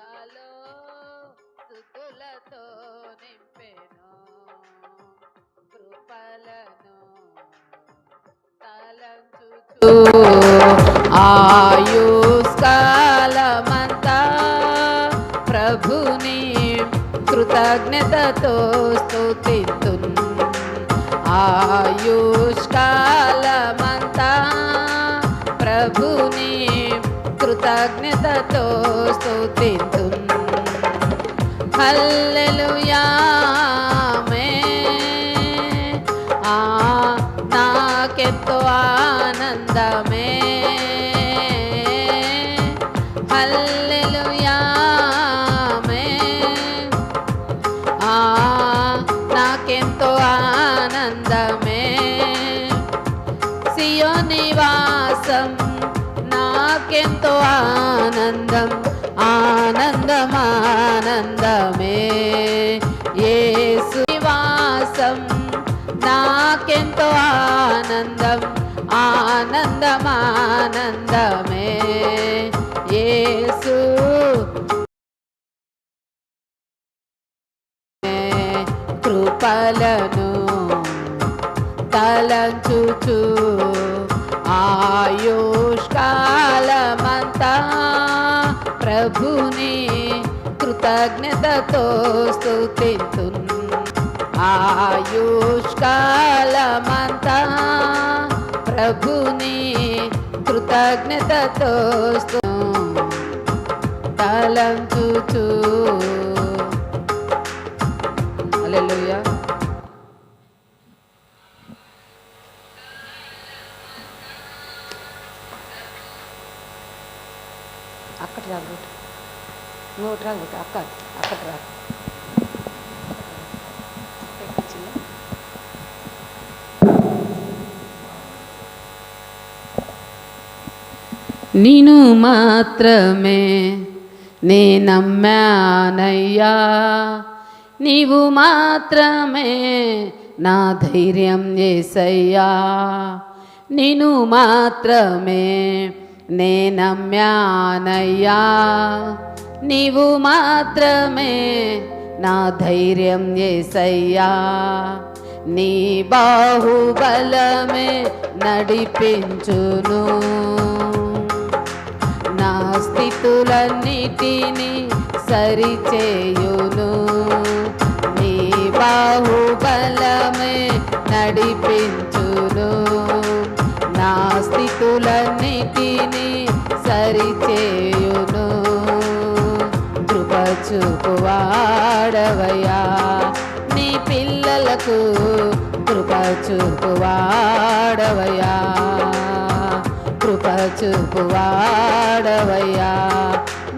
రాగాలో నింపెను. కృపలను తలంచుచు ఆయుష్కాలమంతా ప్రభుని కృతజ్ఞతతో స్థుతితు ఆయుష్కాలమంతా ప్రభుని కృతజ్ఞతతో స్తుతితున్ హల్లెలూయా ఆనందమానందమే. ఆనందం ఆనందమే నాకెంతో ఆనందం ఆనందమానందమే. ఏసు కృపలను తలంచుచు ఆయుష్కాలం ప్రభుని కృతజ్ఞతతో స్తుతితు ఆయుష్కాలమంతా ప్రభుని కృతజ్ఞతతో స్తు తలంచుచు. అలెలుయా అక్కడ రాబోటు ఇంకోటి రాబోటు అక్క అక్కడ రా నేను మాత్రమే నే నమ్మానయ్యా. నీవు మాత్రమే నా ధైర్యం ఏసయ్యా నేను మాత్రమే నే నమ్మానయ్యా నీవు మాత్రమే నా ధైర్యం ఏసయ్యా నీ బాహుబలమే నడిపించును. నా స్థితులన్నిటినీ సరిచేయును. నీ బాహుబలమే నడిపించును. నా స్థితులన్నీ సరిచేయును కృప చూపువాడవయ్యా నీ పిల్లలకు కృప చూపువాడవయ్యా కృప చూపువాడవయ్యా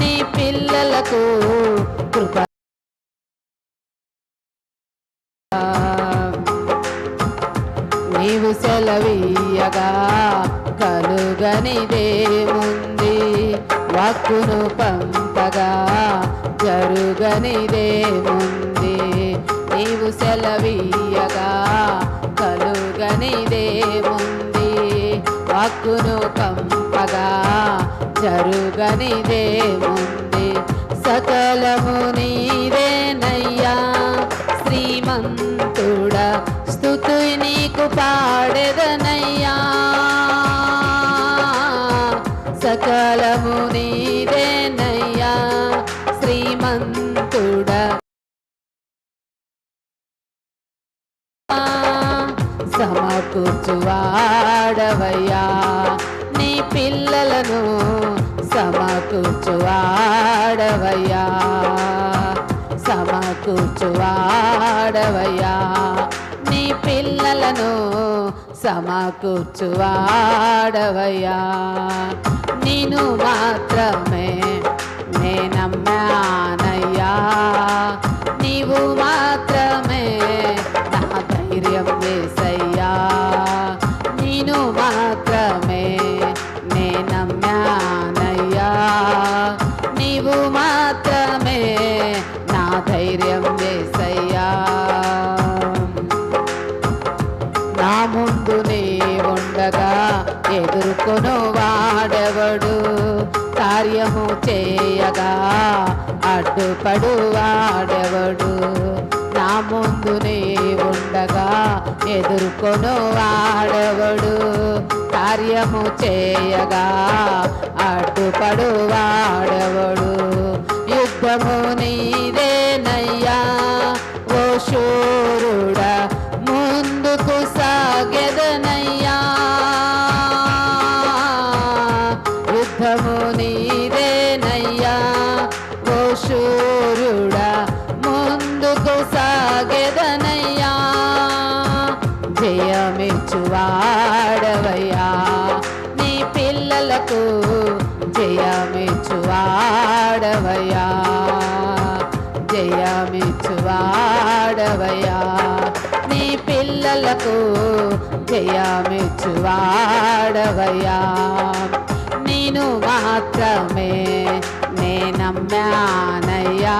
నీ పిల్లలకు కృప కలుగనిదేముంది వాక్కును పంపగా జరుగనిదేముంది నీవు సెలవీయగా కలుగనిదేముంది వాక్కును పంపగా జరుగనిదేముంది సకలము నీవేనయ్యా. శ్రీమంతుడ స్థుతి నీకు పాడెదనయ్యా. నీవేనయ్యా శ్రీమంతుడ. సమకూర్చువాడవయ్యా నీ పిల్లలను సమకూర్చువాడవయ్యా. సమకూర్చువాడవయ్యా నీ పిల్లలను సమకూర్చువాడవయ్యా. నేను మాత్రమే నేనమ్మా ఎదుర్కొను వాడెవడు? కార్యము చేయగా అడ్డుపడు వాడెవడు? నా ముందునే ఉండగా ఎదుర్కొను వాడవడు? కార్యము చేయగా అడ్డుపడు వాడవడు? యుద్ధము నీదేనయ్యా యుద్ధము నీదేనయ్యా. ఓ శూరుడా ముందుకు సాగెదనయ్యా. జయమిచ్చువాడవయ్యా. నీ పిల్లలకు జయమిచ్చువాడవయ్యా. జయమిచ్చువాడవయ్యా. నీ పిల్లలకు జయమిచ్చువాడవయ్యా. నేను మాత్రమే నేనమ్మానయ్యా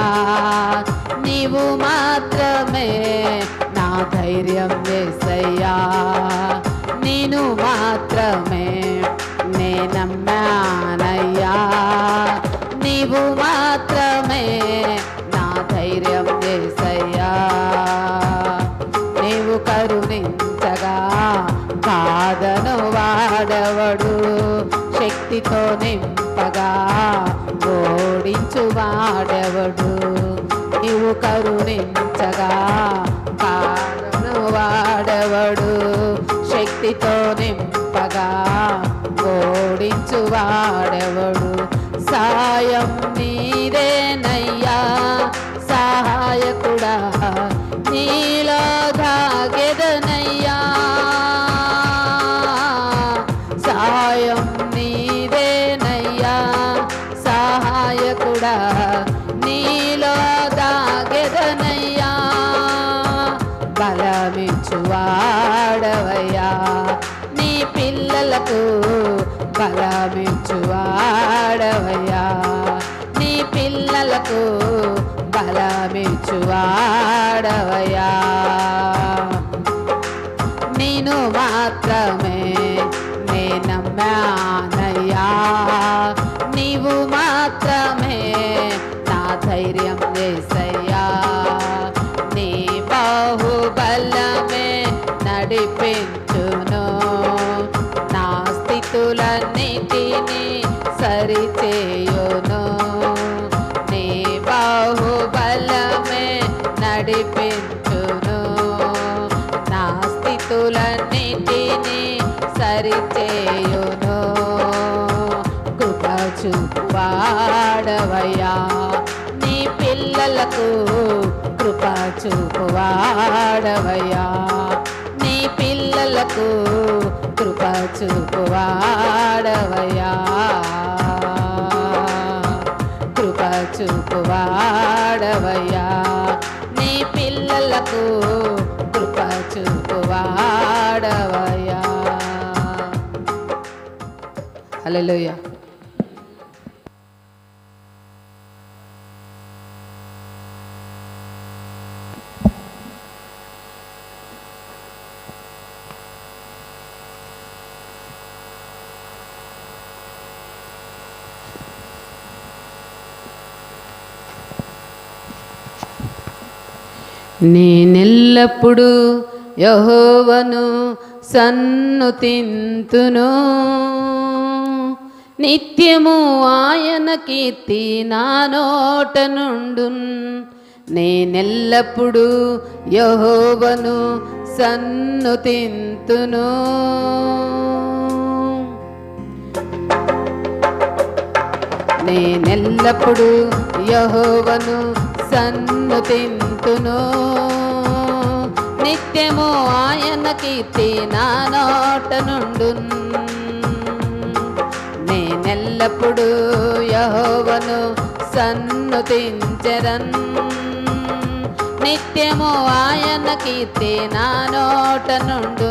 నీవు మాత్రమే నా ధైర్యం వేసయ్యా నేను మాత్రమే నేనమ్మానయ్యా నీవు మాత్రమే నా ధైర్యం వేసయ్యా నీవు కరుణించగా కాదను వాడవడు శక్తితో నింపగా ఓడించువాడెవడు నీవు కరుణించగా కాదను వాడవడు? శక్తితో నింపగా ఓడించువాడెవడు సాయం నీరేనయ్యా సహాయకుడా నీలో నిన్ను మాత్రమే నేనమ్మానయ్యా నీవు మాత్రమే నా ధైర్యం వేసయ్యా స్థితులన్నిటినీ సరిచేయును. కృప చూపువాడవయ్యా నీ పిల్లలకు కృప చూపువాడవయ్యా నీ పిల్లలకు కృప చూపువాడవయ్యా కృప చూపువాడవయ్యా చూపువాడవయా చూపువాడవయ్యా హల్లెలూయా యహోవను సన్నుతింతును నిత్యము ఆయన కీర్తి నా నోట నుండు నేనెల్లప్పుడూ యహోవను సన్నుతింతును నేనెల్లప్పుడూ యహోవను సన్నుతింతును నిత్యము ఆయన కీర్తి నా నోట నుండు నేనెల్లప్పుడు యహోవను సన్నుతించరన్ నిత్యము ఆయన కీర్తి నా నోట నుండు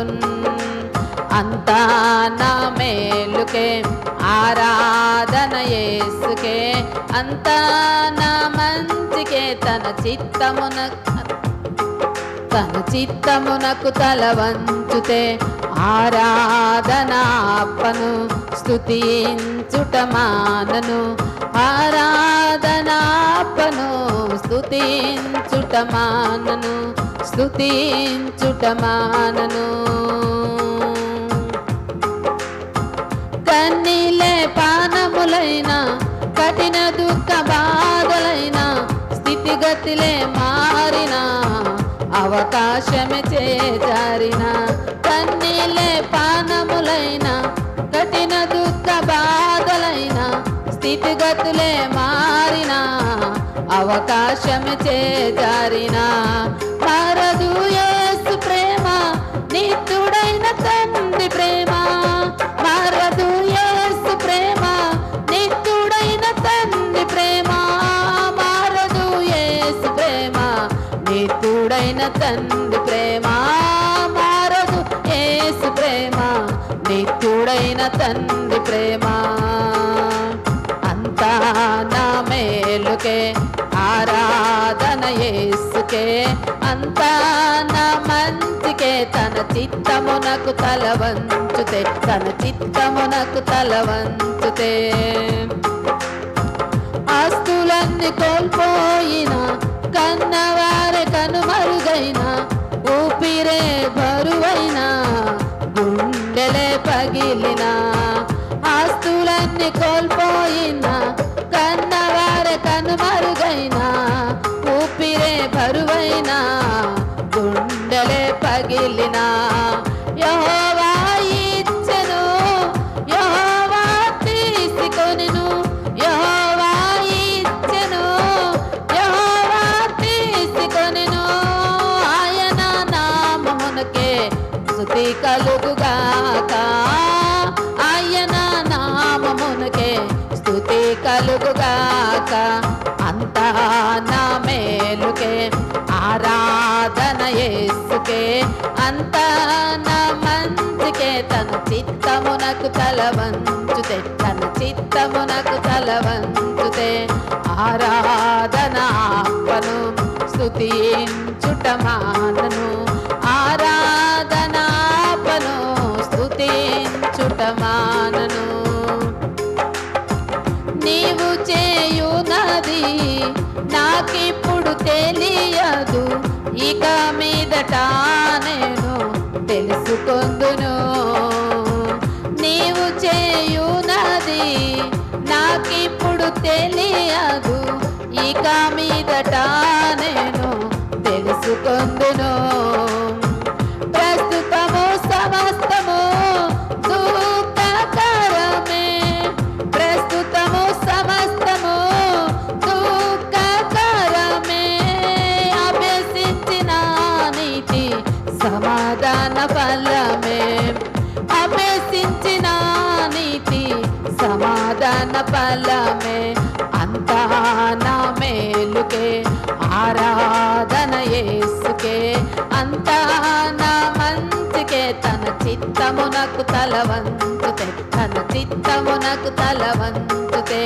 అంతా నా మేలుకే ఆరాధన యేసుకే. అంతా నా మంచికే తన చిత్తమున తన చిత్తమునకు తల వంచుతే ఆరాధనాపను స్తుతించుట మానను ఆరాధనాపను స్తుతి స్తుతించుట మానను స్తుతించుట మానను కన్నీలే పానములైన కఠిన దుఃఖ బాధలైన స్థితిగతిలే మారినా అవకాశమే చేజారిన కన్నీలే పానములైన కఠిన దుఃఖ బాధలైన స్థితిగతులే మారిన అవకాశమే చేజారిన. ఎప్పుడైన తండ్రి ప్రేమ మారదు ఏసు ప్రేమ. నిత్యుడైన తండ్రి ప్రేమ. అంతా నా మేలుకే ఆరాధన ఏసుకే అంతా నా మంచికే తన చిత్తమునకు తల వంచుతే తన చిత్తమునకు తల వంచుతే. ఆస్తులన్నీ కోల్పోయిన కన్నవా కలుగుగాక. ఆయన నామమునకే స్థుతి కలుగుగాక. అంతా నా మేలుకే ఆరాధన యేసుకే. అంతా నా మంచికే తన చిత్తమునకు తలవంచుతే తన చిత్తమునకు తలవంచుతే. ఆరాధన ఆపను స్తుతించుట మానను. ఆరా ఇక మీదట నేను తెలుసుకొందును. నీవు చేయునది నాకిప్పుడు తెలియదు. ఇక మీదట నేను తెలుసుకొందును. నాకు తలవంతుతే తన చిత్తమునకు తల వంచుతే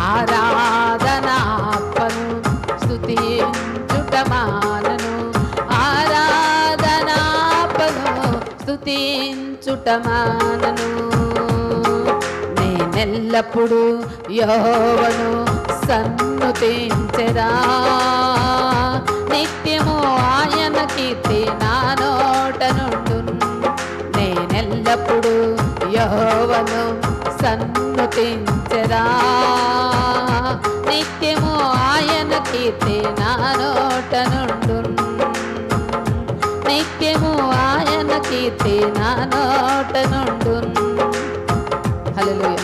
ఆరాధన ఆపను స్తుతించుట చుటమానను ఆరాధన ఆపను స్తుతించుట మానను నేనెల్లప్పుడు నిత్యము ఆయన కీర్తి నా నోట నుండి యహోవను సన్నుతించెదా నిత్యము ఆయన కీర్తి నా నోట నుండును నిత్యము ఆయన కీర్తి నా నోట నుండును హల్లెలూయా.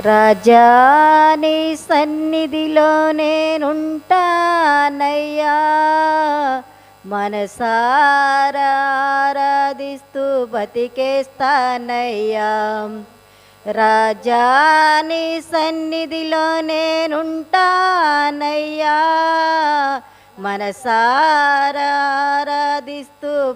రాజాని సన్నిధిలో నేనుంటానయ్యా. మనసారాధిస్తూ బతికేస్తానయ్యా. రాజాని సన్నిధిలో నేనుంటానయ్యా. మనసారాధిస్తూ